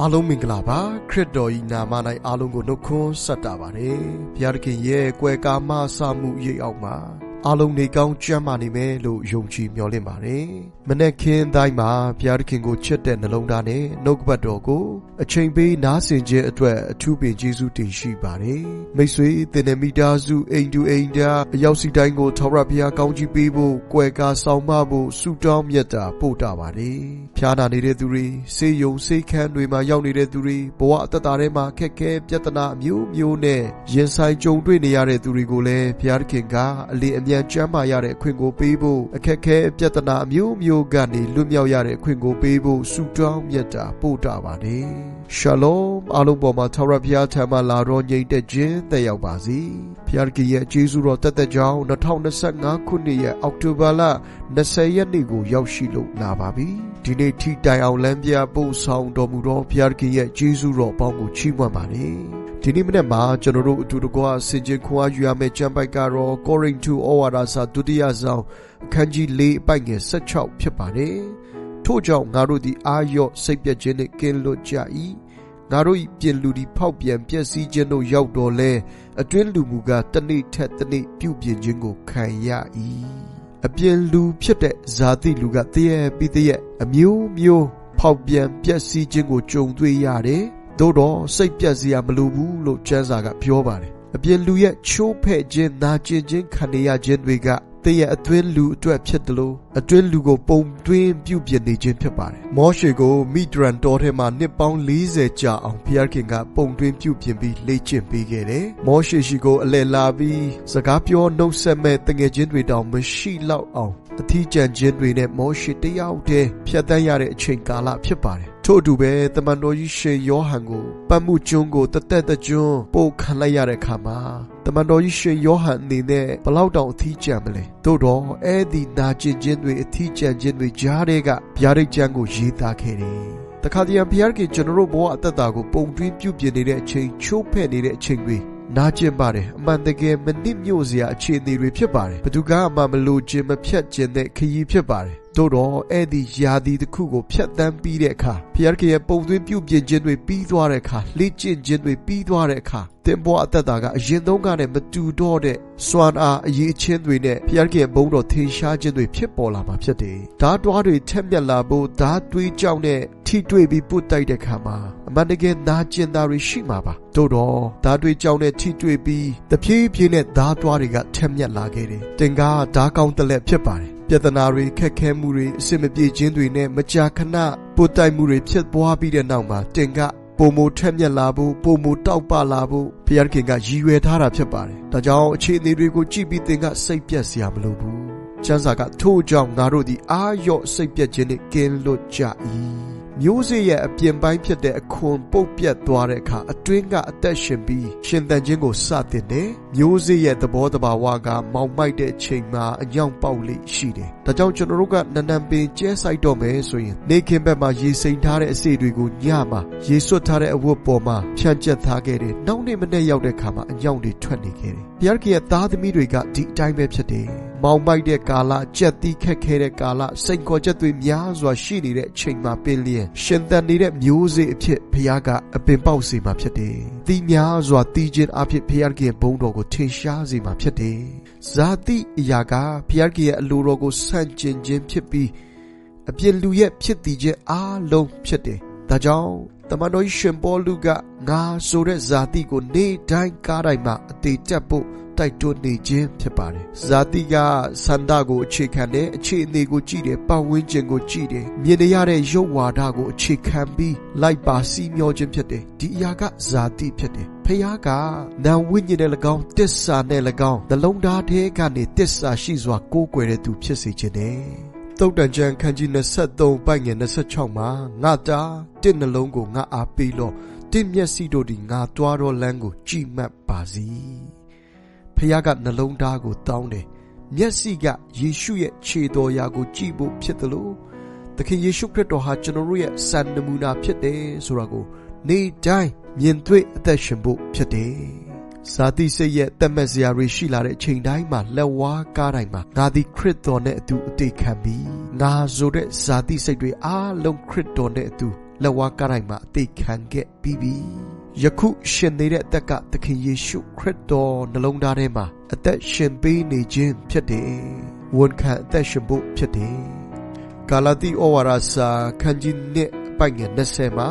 အားလုံးမင်္ဂလာပါခရစ်တော်ဤနာမ၌အားလုံးကိုနှုတ်ခွန်းဆက်တာပါတယ်ဘုရားသခင်ရဲ့ကွယ်ကာမဆမှုရိပ်အောက်မှာအားလုံးနေကောင်းကြမ်းမာနေမယ်လို့ယုံကြည်မျှော်လင့်ပါတယ်။မနေ့ခင်းတိုင်းမှာဘုရားသခင်ကိုချစ်တဲ့နှလုံးသားနဲ့နှုတ်ကပတ်တော်ကိုအချိန်ပေးနားဆင်ခြင်းအတွက်အထူးပင်ကျေးဇူးတင်ရှိပါတယ်။မိတ်ဆွေသင်တဲ့မိသားစုအိမ်တူအိမ်သားအရောက်စီတိုင်းကိုထာဝရဘုရားကောင်းချီးပေးဖို့၊ကွယ်ကာဆောင်မဖို့ဆုတောင်းမြတ်တာပို့တာပါတယ်။ဖျားနာနေတဲ့သူတွေဆေးရုံဆေးခန်းတွေမှာရောက်နေတဲ့သူတွေဘဝအသက်တာထဲမှာခက်ခဲပြဿနာအမျိုးမျိုးနဲ့ရင်ဆိုင်ကြုံတွေ့နေရတဲ့သူတွေကိုလည်းဘုရားသခင်ကအလေးအမြတ်ကျမ်းမာရတဲ့အခွင့်ကိုပေးဖို့အခက်ခဲပြဿနာအမျိုးမျိုးကနေလွတ်မြောက်ရတဲ့အခွင့်ကိုပေးဖို့ဆုတောင်းမြတ်တာပို့တာပါတယ်။ရှလောမ်အားလုံးပေါ်မှာထာဝရဘုရားထံမှလာတော်ညိတ်တဲ့ခြင်းတက်ရောက်ပါစေ။ဘုရားကရဲ့ကျေးဇူးတော်တက်တဲ့ကြောင်း2025ခုနှစ်ရဲ့အောက်တိုဘာလ20ရက်နေ့ကိုရောက်ရှိလို့လာပါပြီ။ဒီနေ့ထိတိုင်အောင်လမ်းပြပို့ဆောင်တော်မူသောဘုရားကရဲ့ကျေးဇူးတော်ပေါင်းကိုချီးမွမ်းပါလေ။ ဒီနေ့မနေ့မှာကျွန်တော်တို့အတူတကွဆင်ခြင်ခွာယူရမယ့်ကျမ်းပိုက်ကတော့ကောရိန္သုဩဝါဒစာဒုတိယဆောင်အခန်းကြီး၄အပိုက်ငယ်16ဖြစ်ပါတယ်။ထို့ကြောင့်ငါတို့သည်အာရော့စိတ်ပြည့်ခြင်းနှင့်ကင်းလွတ်ကြ၏။ငါတို့၏ပြင်လူသည်ဖောက်ပြန်ပျက်စီးခြင်းတို့ရောက်တော်လဲအတွင်းလူမူကတနေ့ထက်တနေ့ပြုပြင်ခြင်းကိုခံရ၏။အပြင်လူဖြစ်တဲ့ဇာတိလူကတည့်ရဲ့ပြီးတည့်ရဲ့အမျိုးမျိုးဖောက်ပြန်ပျက်စီးခြင်းကိုကြုံတွေ့ရတယ်။ သို့တော့စိတ်ပြက်စရာမလိုဘူးလို့ကျမ်းစာကပြောပါတယ်။အပြင်လူရဲ့ချိုးဖဲ့ခြင်းနာကျင်ခြင်းခံရခြင်းတွေကသင်ရဲ့အတွင်းလူအတွက်ဖြစ်တယ်လို့အတွင်းလူကိုပုံတွင်းပြုပြင်နေခြင်းဖြစ်ပါတယ်။မောရှေကိုမိဒရန်တော်ထဲမှာနှစ်ပေါင်း40ကြာအောင်ဘုရားခင်ကပုံတွင်းပြုပြင်ပြီးလေ့ကျင့်ပေးခဲ့တယ်။မောရှေရှိကိုအလယ်လာပြီးစကားပြောနှုတ်ဆက်မဲ့တငယ်ချင်းတွေတောင်မရှိလောက်အောင်အထီးကျန်ခြင်းတွေနဲ့မောရှေတယောက်တည်းဖြတ်တန်းရတဲ့အချိန်ကာလဖြစ်ပါတယ်။ထို့အတူပဲတမန်တော်ကြီးရှင်ယောဟန်ကိုပတ်မှုကျွန်းကိုတသက်တကျွန်းပို့ခံလိုက်ရတဲ့အခါမှာတမန်တော်ကြီးရှင်ယောဟန်အနေနဲ့ဘလောက်တောင်အထီးကျန်မလဲသို့တော့အဲ့ဒီနာကျင်ခြင်းတွေအထီးကျန်ခြင်းတွေကြားတဲ့ကဗျာဒိတ်ကျမ်းကိုရေးသားခဲ့တယ်တခါတည်းဘုရားကကျွန်တော်တို့ဘဝအသက်တာကိုပုံတွင်းပြုပြင်နေတဲ့အချိန်ချိုးဖဲ့နေတဲ့အချိန်တွေနာကျင်ပါတယ်အမှန်တကယ်မနစ်မြို့စရာအခြေအနေတွေဖြစ်ပါတယ်ဘသူကမှမလို့ခြင်းမဖြတ်ခြင်းတဲ့ခရီးဖြစ်ပါတယ် တို့တော့အဲ့ဒီယာဒီတစ်ခုကိုဖျက်ဆီးပြီးတဲ့အခါဖျားကရဲ့ပုံသွင်းပြုပြင်ခြင်းတွေပြီးသွားတဲ့အခါလေ့ကျင့်ခြင်းတွေပြီးသွားတဲ့အခါတင်ဘွားအသက်တာကအရင်သုံးကနဲ့မတူတော့တဲ့စွမ်းအားအရေးချင်းတွေနဲ့ဖျားကရဲ့ဘုံတော်ထင်ရှားခြင်းတွေဖြစ်ပေါ်လာမှာဖြစ်တယ်။ဓာတ်တွားတွေထက်မြက်လာဖို့ဓာတ်တွေးကြောင်းနဲ့ထိတွေ့ပြီးပုတ်တိုက်တဲ့ခါမှာအမှန်တကယ်နာကျင်တာတွေရှိမှာပါ။တို့တော့ဓာတ်တွေးကြောင်းနဲ့ထိတွေ့ပြီးတဖြည်းဖြည်းနဲ့ဓာတ်တွားတွေကထက်မြက်လာခဲ့တယ်။တင်ကားဓာတ်ကောင်းတလက်ဖြစ်ပါတယ် ပြဿနာတွေခက်ခဲမှုတွေအဆင်မပြေခြင်းတွေနဲ့မကြာခဏပို့တိုက်မှုတွေဖြစ်ပွားပြီးတဲ့နောက်မှာတင်ကပုံမထက်မြက်လာဖို့ပုံမတောက်ပလာဖို့ဘုရားခင်ကရည်ရွယ်ထားတာဖြစ်ပါတယ်။ဒါကြောင့်အခြေအနေတွေကိုကြည့်ပြီးသင်ကစိတ်ပြက်စရာမလိုဘူး။ကျမ်းစာကထို့ကြောင့်ငါတို့သည်အာရော့စိတ်ပြက်ခြင်းနှင့်ကင်းလွတ်ကြ၏။ မျိုးစေ့ရဲ့အပြင်ပိုင်းဖြစ်တဲ့အခွန်ပုတ်ပြတ်သွားတဲ့အခါအတွင်းကအသက်ရှင်ပြီးရှင်သန်ခြင်းကိုစတင်တယ်။မျိုးစေ့ရဲ့သဘောတဘာဝကမောင်မိုက်တဲ့ချိန်မှာအညောင်ပေါက်လိရှိတယ်။ဒါကြောင့်ကျွန်တော်တို့ကနန္နံပင်ကျဲဆိုင်တော့မယ်ဆိုရင်နေခင်ဘက်မှာရေစိမ်ထားတဲ့အစေတွေကိုညမှာရေဆွတ်ထားတဲ့အဝတ်ပေါ်မှာဖြန့်ကျက်ထားခဲ့တယ်။နောက်နေ့မနေ့ရောက်တဲ့အခါမှာအညောင်တွေထွက်နေခဲ့တယ်။ဘုရားခင်ရဲ့သားသမီးတွေကဒီအတိုင်းပဲဖြစ်တယ်။ မောင်မိုက်တဲ့ကာလကြက်တီးခက်ခဲတဲ့ကာလစိန်ခေါ်ချက်တွေများစွာရှိနေတဲ့အချိန်မှာပင်လျင်ရှင်သန်နေတဲ့မျိုးစေ့အဖြစ်ဘုရားကအပင်ပေါက်စေမှာဖြစ်တယ်။တီးများစွာတီးခြင်းအဖြစ်ဘုရားခင်ဘုန်းတော်ကိုထင်ရှားစေမှာဖြစ်တယ်။ဇာတိအရာကဘုရားခင်ရဲ့အလိုတော်ကိုဆန့်ကျင်ခြင်းဖြစ်ပြီးအပြစ်လူရဲ့ဖြစ်တည်ခြင်းအားလုံးဖြစ်တယ်။ဒါကြောင့်တမန်တော်ရှင်ပေါလုကငါဆိုတဲ့ဇာတိကိုနေတိုင်းကားတိုင်းမှာအသေးတက်ဖို့ တိုက်တွန်းနေခြင်းဖြစ်ပါတယ်။ဇာတိကစန္ဒကိုအခြေခံတဲ့အခြေအနေကိုကြည့်တယ်ပတ်ဝန်းကျင်ကိုကြည့်တယ်မြင်ရတဲ့ရုပ်ဝါဒကိုအခြေခံပြီးလိုက်ပါစီးမျောခြင်းဖြစ်တယ်။ဒီအရာကဇာတိဖြစ်တယ်။ဖះကနာဝိညာဉ်နဲ့၎င်းတစ္ဆာနဲ့၎င်းနှလုံးသားထဲကနေတစ္ဆာရှိစွာကိုးကွယ်တဲ့သူဖြစ်စေခြင်းနဲ့တုတ်တန်ကျန်ခန်းကြီး23ပိုက်ငယ်26မှာငါတာတင့်နှလုံးကိုငါအားပေးလို့တင့်မျက်စိတို့ဒီငါတွားတော့လမ်းကိုကြည်မှတ်ပါစီ ဖះကနှလုံးသားကိုတောင်းတယ်မျက်စိကယေရှုရဲ့ခြေတော်ရာကိုကြည့်ဖို့ဖြစ်တယ်လို့သခင်ယေရှုခရစ်တော်ဟာကျွန်တော်တို့ရဲ့စံနမူနာဖြစ်တယ်ဆိုတာကိုနေတိုင်းမြင်တွေ့အသက်ရှင်ဖို့ဖြစ်တယ်ဇာတိစိတ်ရဲ့တက်မက်စရာတွေရှိလာတဲ့ချိန်တိုင်းမှာလက်ဝါးကားတိုင်းမှာငါသည်ခရစ်တော်နဲ့အတူအသေးခံပြီးငါဆိုတဲ့ဇာတိစိတ်တွေအားလုံးခရစ်တော်နဲ့အတူလက်ဝါးကားတိုင်းမှာအသေးခံခဲ့ပြီးပြီ ယခုရှင်နေတဲ့အသက်ကသခင်ယေရှုခရစ်တော်နှလုံးသားထဲမှာအသက်ရှင်ပေးနေခြင်းဖြစ်တယ်ဝန်ခံအသက်ရှင်ဖို့ဖြစ်တယ်ဂါလာတိဩဝါဒစာခန်းကြီး1အပိုင်ငယ်20မှာ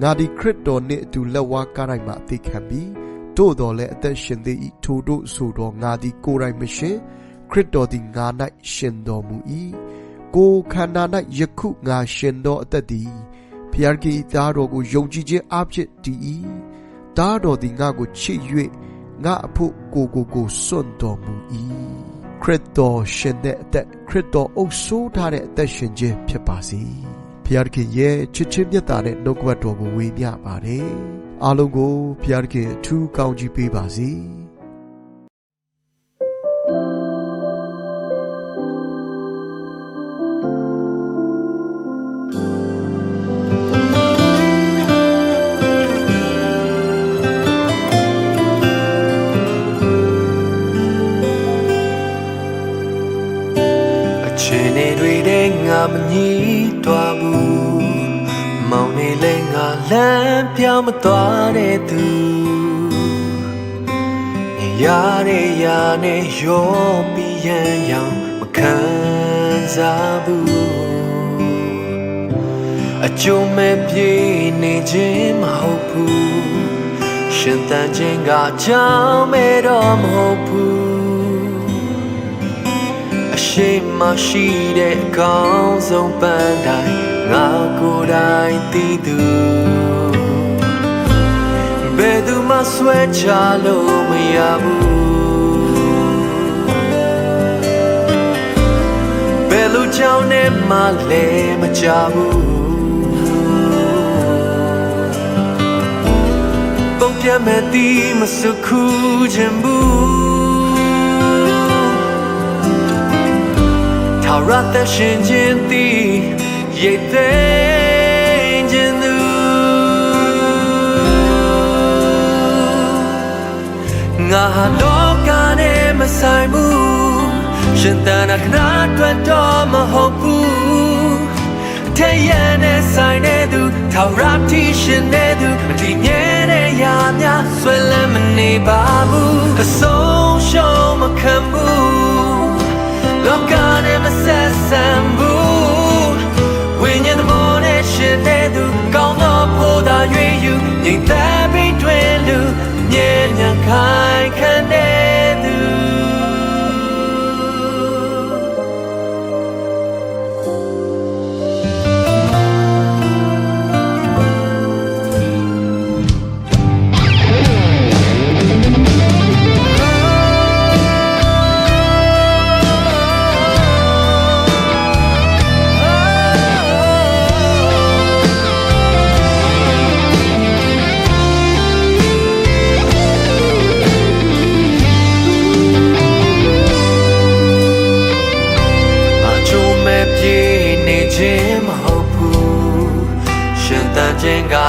ငါဒီခရစ်တော်နှင့်အတူလက်ဝါးကားတိုင်းမှာအသေးခံပြီးတို့တော်လည်းအသက်ရှင်သေး၏ထိုတို့ဆိုတော့ငါသည်ကိုယ်တိုင်မရှင်ခရစ်တော်သည်ငါ၌ရှင်တော်မူ၏ကိုယ်ခန္ဓာ၌ယခုငါရှင်သောအသက်သည် ဖျားကြီးသားတော်ကိုယုံကြည်ခြင်းအဖြစ်တည်၏သားတော်သည်ငါကိုချစ်၍ငါအဖို့ကိုကိုကိုစွန့်တော်မူ၏ခရစ်တော်ရှင်တဲ့အသက်ခရစ်တော်အုပ်ဆိုးထားတဲ့အသက်ရှင်ခြင်းဖြစ်ပါစေဖျားခင်ရဲ့ချစ်ချင်းမြတ်တာနဲ့နှုတ်ကပတ်တော်ကိုဝေမျှပါတယ်အားလုံးကိုဖျားခင်အထူးကောင်းကြီးပေးပါစေ ငါမငြီးတွားဘူးမောင်နေလဲငါလမ်းပြောင်းမသွားတဲ့သူရတဲ့ရနဲ့ရောပြီးရန်ရောင်မခံစားဘူးအကျုံးမဲ့ပြေးနေခြင်းမဟုတ်ဘူးရှင်တန်ခြင်းကကြောင်းမဲ့တော့မဟုတ်ဘူး အရှိမရှိတဲ့အကောင်းဆုံးပန်းတိုင်းငါကိုယ်တိုင်သိသူဘယ်သူမှဆွဲချလို့မရဘူးဘယ်လိုကြောင့်နဲ့မှလည်းမကြဘူးပုံပြမဲ့တီးမစုခုခြင်းဘူး ထာဝရသက်ရှင်ခြင်းသည်ရိတ်သိမ်းခြင်းသူငါဟာလောကနဲ့မဆိုင်ဘူးရှင်တန်ခဏအတွက်တော့မဟုတ်ဘူးထဲရနဲ့ဆိုင်တဲ့သူထာဝရတိရှင်တဲ့သူမတည်မြဲတဲ့ရာများဆွဲလန်းမနေပါဘူးအဆုံးရှုံးမခံဘူးလောက နဲ့မဆက်ဆံဘူးဝိညာဉ်သဘောနဲ့ရှင်တဲ့သူကောင်းသောဖို့သာရွေးယူငြိမ်သက်ပြီးတွင်လူမြဲမြံခိုင်ခံတဲ့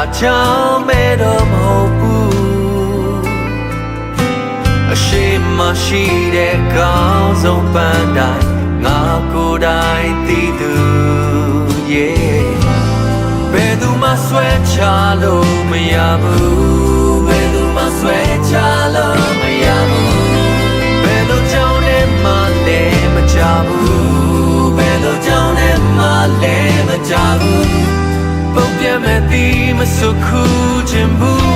ခြင်းကကြောင်းမဲ့တော့မဟုတ်ဘူးအရှိမရှိတဲ့ကောင်းဆုံးပန်းတိုင်းငါကိုယ်တိုင်သိသူ yeah ဘယ်သူမှဆွဲချလို့မရဘူးဘယ်သူမှဆွဲချလို့မရဘူးဘယ်လိုကြောင့်လဲမလဲမကြဘူးဘယ်လိုကြောင့်လဲမလဲမကြဘူး ပုံပြမဲ့တီမစုခုခြင်းဘူး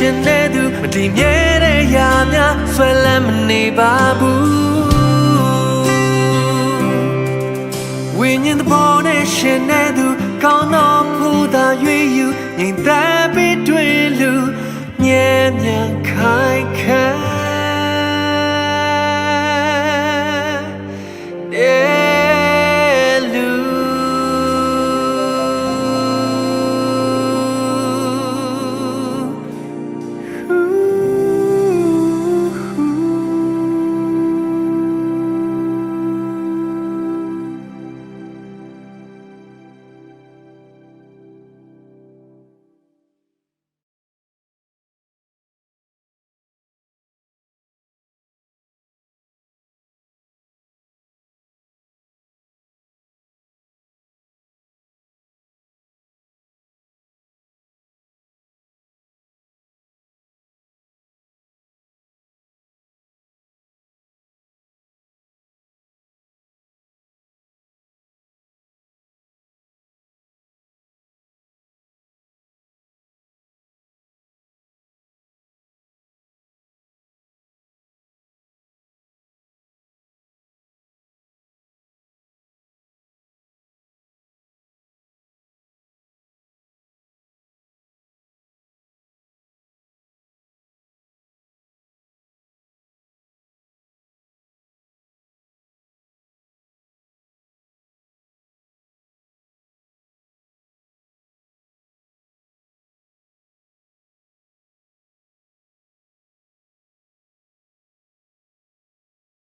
ရှင်တဲ့သူမတည်မြဲတဲ့ရာများဆွဲလန်းမနေပါဘူးဝိညာဉ်တစ်ပေါ်နဲ့ရှင်တဲ့သူကောင်းတော့ဖို့သာရွေးယူငြိမ်သက်ပြီးတွေ့လူမြဲမြံခိုင်ခံ